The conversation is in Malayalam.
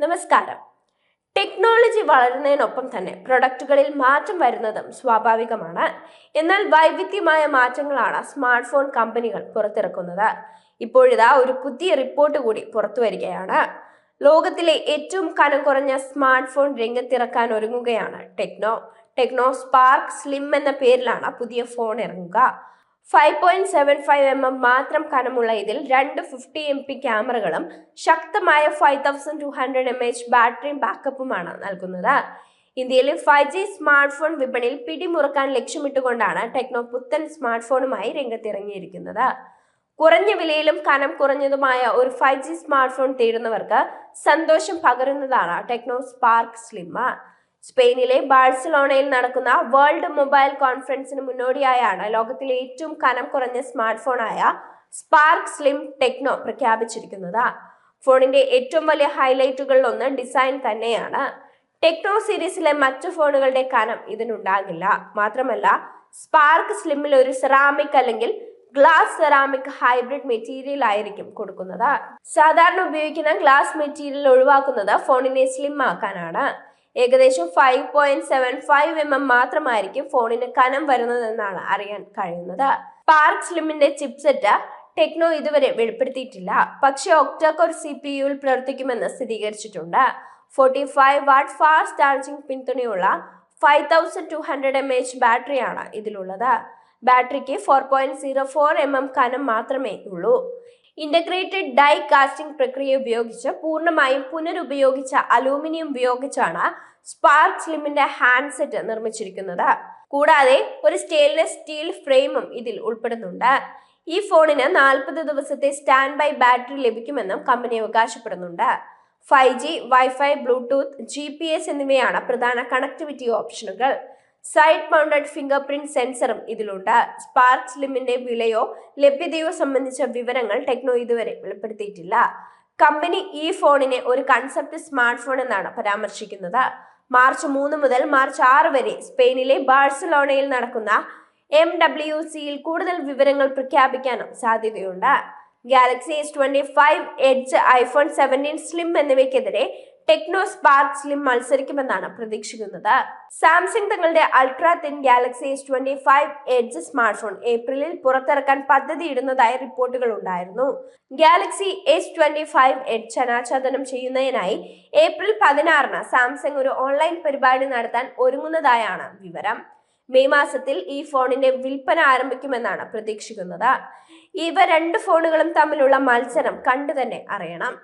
നമസ്കാരം. ടെക്നോളജി വളരുന്നതിനൊപ്പം തന്നെ പ്രൊഡക്റ്റുകളിൽ മാറ്റം വരുന്നതും സ്വാഭാവികമാണ്. എന്നാൽ വൈവിധ്യമായ മാറ്റങ്ങളാണ് സ്മാർട്ട് ഫോൺ കമ്പനികൾ പുറത്തിറക്കുന്നത്. ഇപ്പോഴിതാ ഒരു പുതിയ റിപ്പോർട്ട് കൂടി പുറത്തു വരികയാണ്. ലോകത്തിലെ ഏറ്റവും കനം കുറഞ്ഞ സ്മാർട്ട് ഫോൺ രംഗത്തിറക്കാൻ ഒരുങ്ങുകയാണ് ടെക്നോ. ടെക്നോ സ്പാർക്ക് സ്ലിം എന്ന പേരിലാണ് പുതിയ ഫോൺ ഇറങ്ങുക. Five point seven five M M മാത്രം കനമുള്ള ഇതിൽ രണ്ട് ഫിഫ്റ്റി എം പി ക്യാമറകളും ശക്തമായ five thousand two hundred M H ബാറ്ററിയും ബാക്കപ്പുമാണ് നൽകുന്നത്. ഇന്ത്യയിലെ ഫൈവ് ജി സ്മാർട്ട് ഫോൺ വിപണിയിൽ പിടിമുറുക്കാൻ ലക്ഷ്യമിട്ടുകൊണ്ടാണ് ടെക്നോ പുത്തൻ സ്മാർട്ട് ഫോണുമായി രംഗത്തിറങ്ങിയിരിക്കുന്നത്. കുറഞ്ഞ വിലയിലും കനം കുറഞ്ഞതുമായ ഒരു ഫൈവ് ജി സ്മാർട്ട് ഫോൺ തേടുന്നവർക്ക് സന്തോഷം പകരുന്നതാണ് ടെക്നോ സ്പാർക്ക് സ്ലിം സ്പെയിനിലെ ബാഴ്സലോണയിൽ നടക്കുന്ന വേൾഡ് മൊബൈൽ കോൺഫറൻസിന് മുന്നോടിയായാണ് ലോകത്തിലെ ഏറ്റവും കനം കുറഞ്ഞ സ്മാർട്ട് ഫോണായ സ്പാർക്ക് സ്ലിം ടെക്നോ പ്രഖ്യാപിച്ചിരിക്കുന്നത്. ഫോണിന്റെ ഏറ്റവും വലിയ ഹൈലൈറ്റുകളിൽ ഒന്ന് ഡിസൈൻ തന്നെയാണ്. ടെക്നോ സീരീസിലെ മറ്റു ഫോണുകളുടെ കനം ഇതിനുണ്ടാകില്ല. മാത്രമല്ല സ്പാർക്ക് സ്ലിമ്മിൽ ഒരു സെറാമിക് അല്ലെങ്കിൽ ഗ്ലാസ് സെറാമിക് ഹൈബ്രിഡ് മെറ്റീരിയൽ ആയിരിക്കും കൊടുക്കുന്നത്. സാധാരണ ഉപയോഗിക്കുന്ന ഗ്ലാസ് മെറ്റീരിയൽ ഒഴിവാക്കുന്നത് ഫോണിനെ സ്ലിം ആക്കാനാണ്. ഏകദേശം five point seven five M M മാത്രമായിരിക്കും ഫോണിന് കനം വരുന്നതെന്നാണ് അറിയാൻ കഴിയുന്നത്. പാർക്ക് സ്ലിമിന്റെ ചിപ്സെറ്റ് ടെക്നോ ഇതുവരെ വെളിപ്പെടുത്തിയിട്ടില്ല. പക്ഷേ ഒക്ടോക്കർ സി പി യുവിൽ പ്രവർത്തിക്കുമെന്ന് സ്ഥിരീകരിച്ചിട്ടുണ്ട്. Forty five watt fast charging പിന്തുണയുള്ള five thousand two hundred M H ബാറ്ററിയാണ് ഇതിലുള്ളത്. ബാറ്ററിക്ക് four point zero four M M കനം മാത്രമേ ഉള്ളൂ. ഇന്റഗ്രേറ്റഡ് ഡൈ കാസ്റ്റിംഗ് പ്രക്രിയ ഉപയോഗിച്ച് പൂർണമായും പുനരുപയോഗിച്ച അലൂമിനിയം ഉപയോഗിച്ചാണ് സ്പാർക്ക് സ്ലിമിന്റെ ഹാൻഡ്സെറ്റ് നിർമ്മിച്ചിരിക്കുന്നത്. കൂടാതെ ഒരു സ്റ്റെയിൻലെസ് സ്റ്റീൽ ഫ്രെയിമും ഇതിൽ ഉൾപ്പെടുന്നുണ്ട്. ഈ ഫോണിന് നാൽപ്പത് ദിവസത്തെ സ്റ്റാൻഡ് ബൈ ബാറ്ററി ലഭിക്കുമെന്നും company അവകാശപ്പെടുന്നുണ്ട്. Five G wifi bluetooth G P S എന്നിവയാണ് പ്രധാന കണക്ടിവിറ്റി ഓപ്ഷനുകൾ സൈഡ് മൗണ്ടഡ് ഫിംഗർ പ്രിന്റ് സെൻസറും ഇതിലുണ്ട്. സ്പാർക്ക് സ്ലിമിന്റെ വിലയോ ലഭ്യതയോ സംബന്ധിച്ച വിവരങ്ങൾ ടെക്നോ ഇതുവരെ വെളിപ്പെടുത്തിയിട്ടില്ല. കമ്പനി ഈ ഫോണിനെ ഒരു കൺസെപ്റ്റ് സ്മാർട്ട് ഫോൺ എന്നാണ് പരാമർശിക്കുന്നത്. മാർച്ച് മൂന്ന് മുതൽ മാർച്ച് ആറ് വരെ സ്പെയിനിലെ ബാഴ്സലോണയിൽ നടക്കുന്ന എം ഡബ്ല്യു സിയിൽ കൂടുതൽ വിവരങ്ങൾ പ്രഖ്യാപിക്കാനും സാധ്യതയുണ്ട്. Galaxy S twenty five edge iPhone seventeen slim എന്നിവയ്ക്കെതിരെ Tecno spark slim മത്സരിക്കുമെന്നാണ് പ്രതീക്ഷിക്കുന്നത്. സാംസങ് തങ്ങളുടെ ultra thin Galaxy S twenty five edge smart phone ഏപ്രിലിൽ പുറത്തിറക്കാൻ പദ്ധതിയിടുന്നതായി റിപ്പോർട്ടുകൾ ഉണ്ടായിരുന്നു. Galaxy S twenty five edge അനാച്ഛാദനം ചെയ്യുന്നതിനായി ഏപ്രിൽ പതിനാറിന് സാംസങ് ഒരു ഓൺലൈൻ പരിപാടി നടത്താൻ ഒരുങ്ങുന്നതായാണ് വിവരം. മെയ് മാസത്തിൽ ഈ ഫോണിന്റെ വിൽപ്പന ആരംഭിക്കുമെന്നാണ് പ്രതീക്ഷിക്കുന്നത്. ഇവ രണ്ട് ഫോണുകളും തമ്മിലുള്ള മത്സരം കണ്ടു തന്നെ അറിയണം.